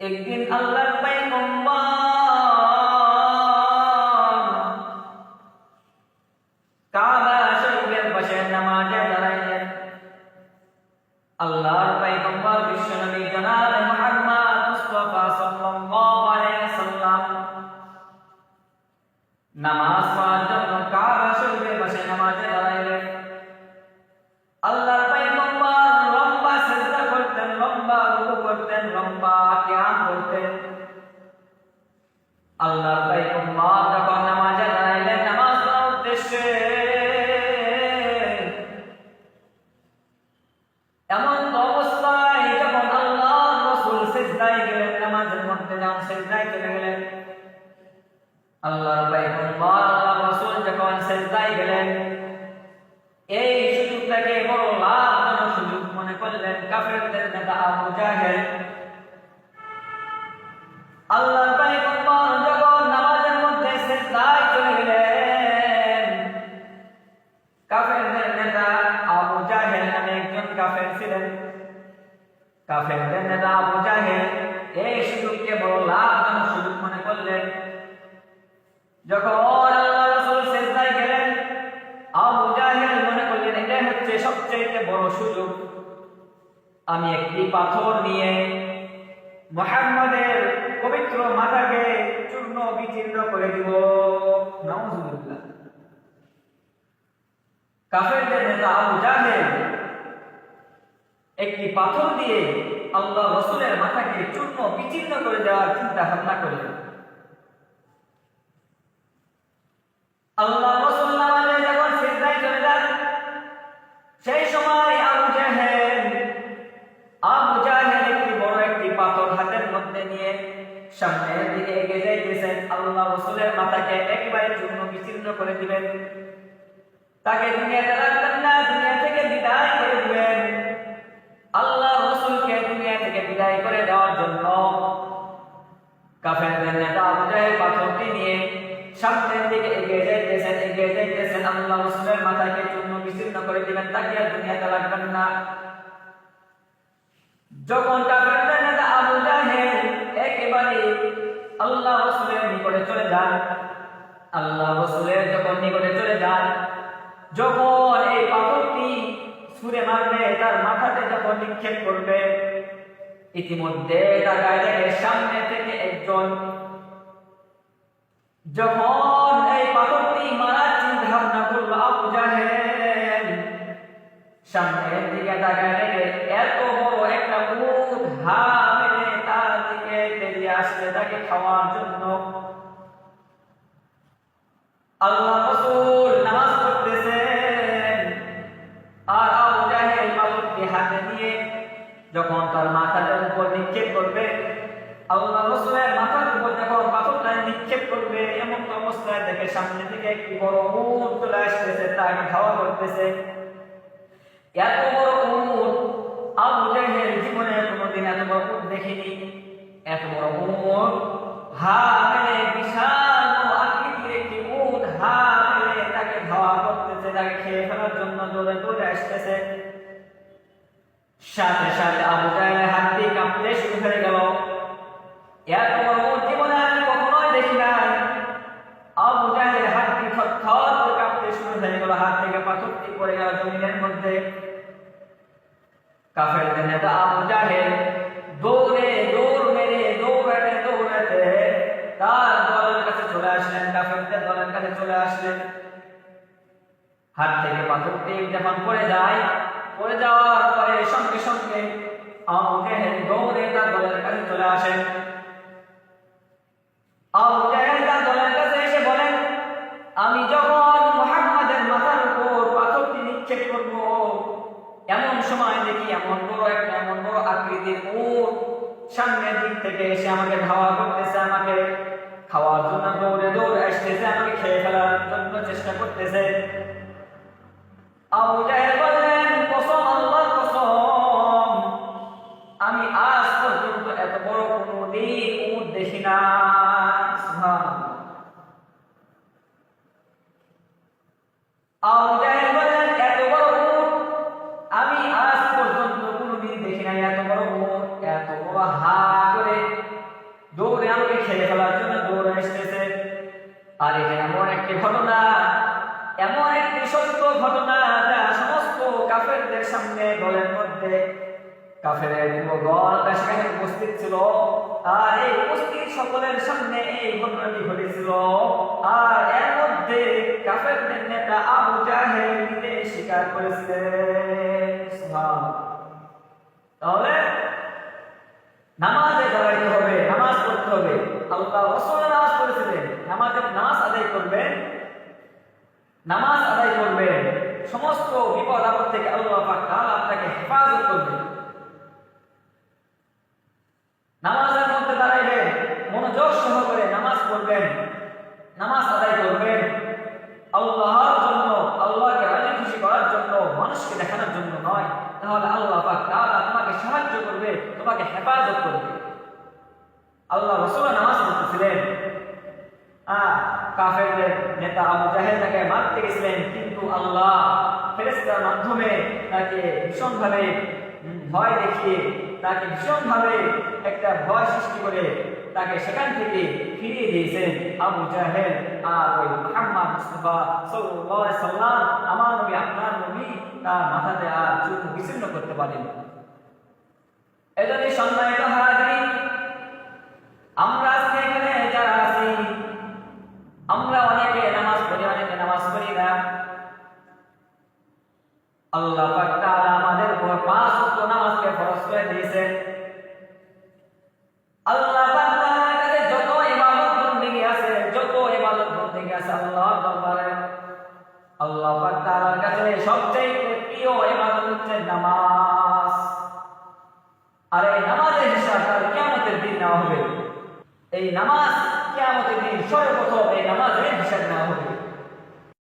একদিন আল্লাহর পয়গম্বর আল্লাহর পয়গম্বর যখন নামাজে দাঁড়াইলেন, নামাজ উদ্দেশ্যে। এমন অবস্থায় যখন আল্লাহ রসুল সিজদায় গেলেন, নামাজের মধ্যে যখন সিজদায় চলে গেলেন। আল্লাহর আল্লাহ রসুল যখন সিজদায় গেলেন, এই সুযোগটাকে বড় লাভজনক সুযোগ মনে করলেন। কাফেরদের নেতা আবু জাহেল আমি একটি পাথর নিয়ে মুহাম্মাদের পবিত্র মাথাকে চূর্ণ বিচীর্ণ করে দিব। নাউজুবিল্লাহ। কাফেরদের নেতা আবু জাহেল একটি পাথর দিয়ে আল্লাহ রসুলের মাথাকে চূর্ণ বিচীর্ণ করে দেওয়ার চিন্তা ভাবনা করলেন। আল্লাহ সেই সময় বড় একটি পাথর হাতের মধ্যে নিয়ে সামনের দিকে যাইতেছেন। আল্লাহ রসুলের মাথাকে একেবারে চূর্ণ বিচীর্ণ করে দিবেন। তাকে দুনিয়াতে রাখবেন না, দুনিয়া থেকে বিদায় করে দিবেন। আল্লাহ রসুলকে দুনিয়া থেকে বিদায় করে দেওয়ার জন্য কাফেরদের নেতা জাহেল পাথরটি নিয়ে সামনের দিকে এগিয়ে যাইতেছেন এগিয়ে যাইতেছেন। আল্লাহ রসুলের মাথাকে চূর্ণ বিচীর্ণ করে দিবেন, তাকে আর দুনিয়াতে রাখবেন না। যখন কাফেরদের নেতা আবু জাহেল একেবারে আল্লাহ রসুলের নিকটে চলে যান আল্লাহ রসুলের যখন নিকটে চলে যান যখন ছুঁড়ে মারবে তার মাথাতে যখন নিক্ষেপ করবে, ইতিমধ্যে তাকায় দেখে সামনে থেকে একজন, যখন এই পাথরটি মারার চিন্তা ভাবনা করল আবু জাহেল, সামনের দিকে তাকায় দেখে এত বড় একটা উট হা মেরে তার দিকে তেড়িয়ে আসছে তাকে খাওয়ার জন্য সামনে থেকে একটি বড় উট চলে আসতেছে তাকে খাওয়া করতেছে। এত বড় উট আবু জাহেল জীবনে কোনোদিন এত বড় উট দেখিনি। এত বড় উট হা মেরে বিশাল আকৃতির একটি উট হা মেরে তাকে খাওয়া করতেছে, তাকে খেয়ে ফেলার জন্য দৌড়ে দৌড়ে আসতেছে। সাথে সাথে আবু জাহেলের হাত দিয়ে কাঁপতে শুরু হয়ে গেল এত বড় উট জীবনে আমি কখনোই দেখি নাই আবু জাহেলের হাত দিয়ে থর থর করে কাঁপতে শুরু হয়ে গেল হাত থেকে পাথরটি পড়ে গেল জমিনের মধ্যে। কাফেরদের নেতা আবু জাহেল দৌড়ে, দৌড় মেরে, দৌড়াতে দৌড়াতে তার দলের কাছে চলে আসলেন, কাফেরদের দলের কাছে চলে আসলেন। হাত থেকে পাথরটি যখন পড়ে যায়, পড়ে যাওয়ার পরে সঙ্গে সঙ্গে আবু জাহেল দৌড়ে তার দলের কাছে চলে আসেন। আবু আকৃতির সামনের দিক থেকে এসে আমাকে ধাওয়া করতেছে, আমাকে খাওয়ার জন্য দৌড়ে দৌড়ে আসতেছে, আমাকে খেয়ে ফেলার জন্য চেষ্টা করতেছে। আবু জাহেল বললেন আর এমন একটি ঘটনা, এমন একটি সত্য ঘটনা যা সমস্ত কাফেরদের সামনে দলের মধ্যে। কাফেরের সেখানে উপস্থিত ছিল, আর এই উপস্থিত সকলের সামনে এই ঘটনাটি ঘটেছিল। আর এর মধ্যে কাফেরদের নেতা আবু জাহেল নিজে স্বীকার করেছে। তাহলে নামাজে দাঁড়াইতে হবে নামাজ পড়তে হবে আল্লাহ রসুল নামাজ পড়েছিলেন নামাজে নামাজ আদায় করবেন নামাজ আদায় করবেন। সমস্ত বিপদ আপদ থেকে আল্লাহ পাক আপনাকে হেফাজত করবেন নামাজের মধ্যে দাঁড়াইবেন, মনোযোগ সহকারে নামাজ পড়বেন, নামাজ আদায় করবেন। আল্লাহর জন্য, আল্লাহকে রাজি খুশি করার জন্য, মানুষকে দেখানোর জন্য নয়। তাহলে আল্লাহ পাক তাআলা তোমাকে সাহায্য করবে, তোমাকে হেফাজত করবে। আল্লাহ রসুল কাফেরদের নেতা আবু জাহেল তাকে মারতে গেছিলেন, কিন্তু আল্লাহ ফেরেস্তার মাধ্যমে তাকে ভীষণভাবে ভয় দেখিয়ে তাকে ভীষণভাবে একটা ভয় সৃষ্টি করে তাকে সেখান থেকে ফিরিয়ে দিয়েছেন আবু জাহেল আর ওই মুহাম্মদ মুস্তাফা সাল্লাম। আমার নবী, আপনার নবী তার মাথাতে আর চুল বিচ্ছিন্ন করতে পারেন। এজন্য সম্মানিত পাক তাআলা আমাদের উপর পাঁচ ওয়াক্ত নামাজকে ফরজ করে দিয়েছেন আল্লাহ পাক কাছে যত ইবাদত বندگی আছে, যত ইবাদত বندگی আছে আল্লাহ দরবারে, আল্লাহ পাক তাআলার কাছে সবচেয়ে প্রিয় ইবাদত হচ্ছে নামাজ। আর এই নামাজের হিসাব কাল কিয়ামতের দিন নেওয়া হবে। এই নামাজ কিয়ামতের দিন সর্বপ্রথম এই নামাজের হিসাব নেওয়া হবে।